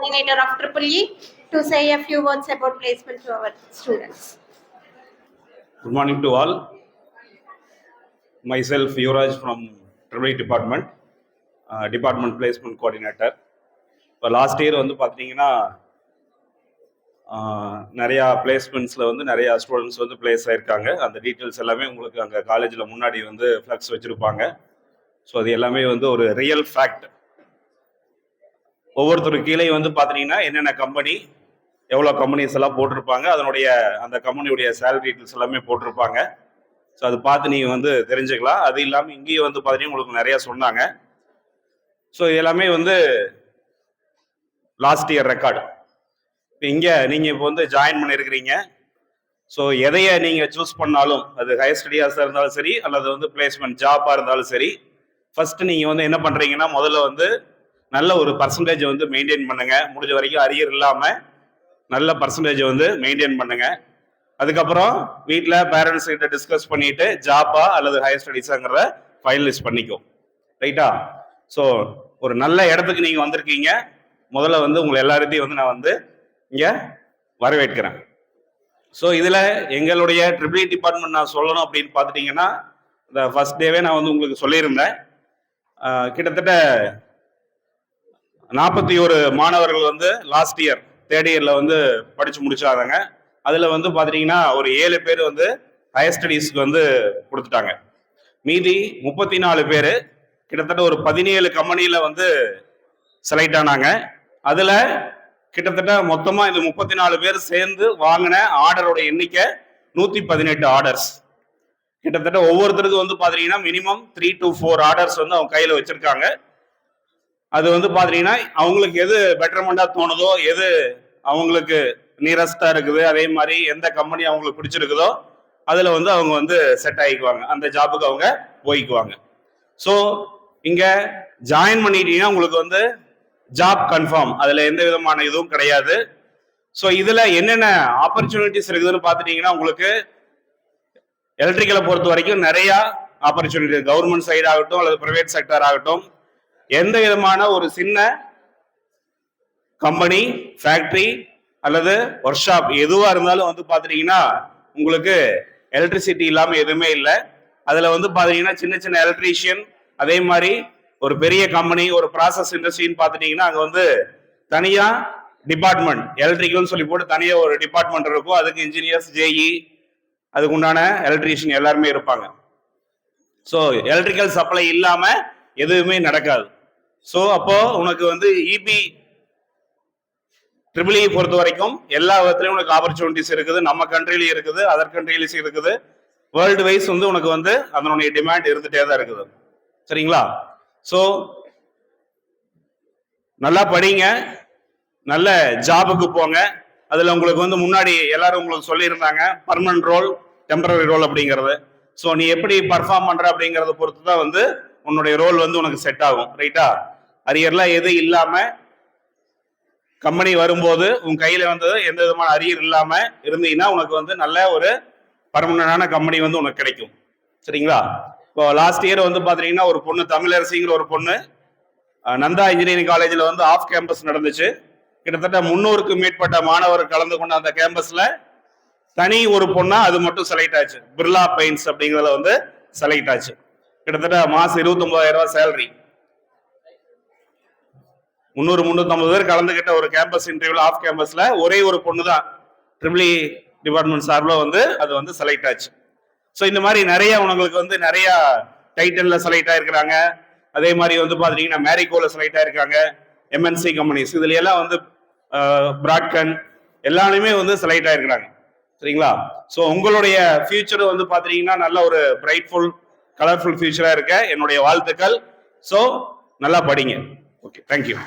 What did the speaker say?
coordinator of Triple E, to say a few words about placement to our students. Good morning to all. Myself, Yuraj from Triple E Department, uh, Department Placement Coordinator. இப்போ last year வந்து பார்த்தீங்கன்னா நிறையா பிளேஸ்மெண்ட்ஸில் வந்து நிறையா students வந்து place ஆயிருக்காங்க அந்த details எல்லாமே உங்களுக்கு அங்கே காலேஜில் முன்னாடி வந்து ஃப்ளக்ஸ் வச்சுருப்பாங்க ஸோ அது எல்லாமே வந்து ஒரு ரியல் ஃபேக்ட் ஒவ்வொருத்தர் கீழே வந்து பார்த்தீங்கன்னா என்னென்ன கம்பெனி எவ்வளோ கம்பெனிஸ் எல்லாம் போட்டிருப்பாங்க அதனுடைய அந்த கம்பெனியுடைய சேலரி டீட்டெயில்ஸ் எல்லாமே போட்டிருப்பாங்க. ஸோ அது பார்த்து நீங்கள் வந்து தெரிஞ்சுக்கலாம். அது இல்லாமல் இங்கேயும் வந்து பார்த்தீங்கன்னா உங்களுக்கு நிறையா சொன்னாங்க. ஸோ எல்லாமே வந்து லாஸ்ட் இயர் ரெக்கார்டு இப்போ இங்கே நீங்கள் இப்போ வந்து ஜாயின் பண்ணியிருக்கிறீங்க ஸோ எதையை நீங்கள் சூஸ் பண்ணாலும் அது ஹையர் ஸ்டடியாஸாக இருந்தாலும் சரி அல்லது வந்து பிளேஸ்மெண்ட் ஜாப்பாக இருந்தாலும் சரி ஃபஸ்ட்டு நீங்கள் வந்து என்ன பண்ணுறீங்கன்னா முதல்ல வந்து நல்ல ஒரு பர்சன்டேஜ் வந்து மெயின்டைன் பண்ணுங்க. முடிஞ்ச வரைக்கும் அரியர் இல்லாமல் நல்ல பர்சன்டேஜ் வந்து மெயின்டைன் பண்ணுங்க. அதுக்கப்புறம் வீட்டில் பேரண்ட்ஸ் கிட்ட டிஸ்கஸ் பண்ணிட்டு ஜாப்பா அல்லது ஹையர் ஸ்டடீஸாங்கிறத ஃபைனலைஸ் பண்ணிக்கோ ரைட்டா ஸோ ஒரு நல்ல இடத்துக்கு நீங்கள் வந்திருக்கீங்க. முதல்ல வந்து உங்களை எல்லாத்தையும் வந்து நான் வந்து இங்கே வரவேற்கிறேன். ஸோ இதில் எங்களுடைய ட்ரிபிள் டிபார்ட்மெண்ட் e நான் சொல்லணும் அப்படின்னு பார்த்துட்டிங்கன்னா இந்த ஃபர்ஸ்ட் டேவே நான் வந்து உங்களுக்கு சொல்லியிருந்தேன். கிட்டத்தட்ட நாற்பத்தி ஒரு மாணவர்கள் வந்து லாஸ்ட் இயர் தேர்ட் இயரில் வந்து படித்து முடிச்சாதாங்க அதில் வந்து பார்த்துட்டிங்கன்னா ஒரு ஏழு பேர் வந்து ஹையர் ஸ்டடீஸ்க்கு வந்து கொடுத்துட்டாங்க. மீதி முப்பத்தி நாலு பேர் கிட்டத்தட்ட ஒரு பதினேழு கம்பெனியில் வந்து செலக்ட் ஆனாங்க. அதில் கிட்டத்தட்ட மொத்தமாக இது முப்பத்தி நாலு பேர் சேர்ந்து வாங்கின ஆர்டரோட எண்ணிக்கை நூற்றி பதினெட்டு ஆர்டர்ஸ் கிட்டத்தட்ட ஒவ்வொருத்தருக்கும் வந்து பார்த்தீங்கன்னா minimum three to four orders வந்து அவங்க கையில் வச்சுருக்காங்க. அது வந்து பார்த்தீங்கன்னா அவங்களுக்கு எது பெட்டர்மெண்ட்டாக தோணுதோ எது அவங்களுக்கு நியரஸ்டாக இருக்குது அதே மாதிரி எந்த கம்பெனி அவங்களுக்கு பிடிச்சிருக்குதோ அதில் வந்து அவங்க வந்து செட் ஆகிக்குவாங்க. அந்த ஜாபுக்கு அவங்க போய்க்குவாங்க. ஸோ இங்கே ஜாயின் பண்ணிட்டீங்கன்னா உங்களுக்கு வந்து ஜாப் கன்ஃபார்ம் அதில் எந்த விதமான இதுவும் கிடையாது. ஸோ இதில் என்னென்ன ஆப்பர்ச்சுனிட்டிஸ் இருக்குதுன்னு பார்த்துட்டிங்கன்னா உங்களுக்கு எலக்ட்ரிக்கலை பொறுத்த வரைக்கும் நிறையா ஆப்பர்ச்சுனிட்டி கவர்மெண்ட் சைடு ஆகட்டும் அல்லது ப்ரைவேட் செக்டர் ஆகட்டும் எந்த விதமான ஒரு சின்ன கம்பெனி ஃபேக்டரி அல்லது ஒர்க் ஷாப் எதுவாக இருந்தாலும் வந்து பார்த்துட்டிங்கன்னா உங்களுக்கு எலக்ட்ரிசிட்டி இல்லாமல் எதுவுமே இல்லை. அதில் வந்து பார்த்தீங்கன்னா சின்ன சின்ன எலக்ட்ரீஷியன் அதே மாதிரி ஒரு பெரிய கம்பெனி ஒரு ப்ராசஸ் இண்டஸ்ட்ரின்னு பார்த்துட்டிங்கன்னா அங்கே வந்து தனியாக டிபார்ட்மெண்ட் எலக்ட்ரிக்கல்னு சொல்லி போட்டு தனியாக ஒரு டிபார்ட்மெண்ட் இருக்கும். அதுக்கு இன்ஜினியர்ஸ் ஜேஇ அதுக்கு உண்டான எலக்ட்ரீஷியன் எல்லாருமே இருப்பாங்க. ஸோ எலக்ட்ரிக்கல் சப்ளை இல்லாமல் எதுவுமே நடக்காது. ஸோ அப்போ உனக்கு வந்து இபி ட்ரிபிள் இ பொறுத்த வரைக்கும் எல்லா விதத்துலயும் உனக்கு ஆப்பர்ச்சுனிட்டிஸ் இருக்குது. நம்ம கண்ட்ரிலயும் இருக்குது அதர் கண்ட்ரிலையும் இருக்குது. வேர்ல்டு வைஸ் வந்து உனக்கு வந்து அதனுடைய டிமாண்ட் இருந்துட்டே தான் இருக்குது. சரிங்களா? ஸோ நல்லா படிங்க. நல்ல ஜாபுக்கு போங்க. அதுல உங்களுக்கு வந்து முன்னாடி எல்லாரும் உங்களுக்கு சொல்லியிருந்தாங்க பர்மனன்ட் ரோல் டெம்பரரி ரோல் அப்படிங்கிறது. ஸோ நீ எப்படி பர்ஃபார்ம் பண்ற அப்படிங்கறத பொறுத்து தான் வந்து உன்னுடைய ரோல் வந்து உனக்கு செட் ஆகும். ரைட்டா அரியர்லாம் எதுவும் இல்லாம கம்பெனி வரும்போது உன் கையில வந்தது எந்த விதமான அரியர் இல்லாம இருந்தீங்கன்னா உனக்கு வந்து நல்ல ஒரு பர்மனண்டான கம்பெனி வந்து உனக்கு கிடைக்கும். சரிங்களா? இப்போ லாஸ்ட் இயர் வந்து பாத்தீங்கன்னா ஒரு பொண்ணு தமிழரசிங்கிற ஒரு பொண்ணு நந்தா இன்ஜினியரிங் காலேஜில் வந்து ஆஃப் கேம்பஸ் நடந்துச்சு. கிட்டத்தட்ட முன்னூறுக்கு மேற்பட்ட மாணவர் கலந்து கொண்ட அந்த கேம்பஸில் தனி ஒரு பொண்ணா அது மட்டும் செலக்ட் ஆச்சு. பிர்லா பெயிண்ட்ஸ் அப்படிங்கிறதுல வந்து செலக்ட் ஆச்சு. கிட்டத்தட்ட மாசம் இருபத்தி ரூபாய் சேலரி முந்நூறு முந்நூற்றம்பது பேர் கலந்துக்கிட்ட ஒரு கேம்பஸ் இன்டர்வியூல ஆஃப் கேம்பஸ்ல ஒரே ஒரு பொண்ணு தான் ட்ரிபிள் டிபார்ட்மெண்ட் சார்பில் வந்து அது வந்து செலக்ட் ஆச்சு. ஸோ இந்த மாதிரி நிறைய உங்களுக்கு வந்து நிறைய டைட்டனில் செலக்ட் ஆயிருக்கிறாங்க. அதே மாதிரி வந்து பார்த்தீங்கன்னா மேரிகோல செலக்ட் ஆயிருக்காங்க. எம்என்சி கம்பெனிஸ் இதுல எல்லாம் வந்து பிராட்கன் எல்லாருமே வந்து செலக்ட் ஆயிருக்கிறாங்க. சரிங்களா? ஸோ உங்களுடைய ஃபியூச்சர் வந்து பார்த்தீங்கன்னா நல்ல ஒரு பிரைட்ஃபுல் கலர்ஃபுல் ஃபியூச்சராக இருக்க என்னுடைய வாழ்த்துக்கள். ஸோ நல்லா படிங்க. Okay thank you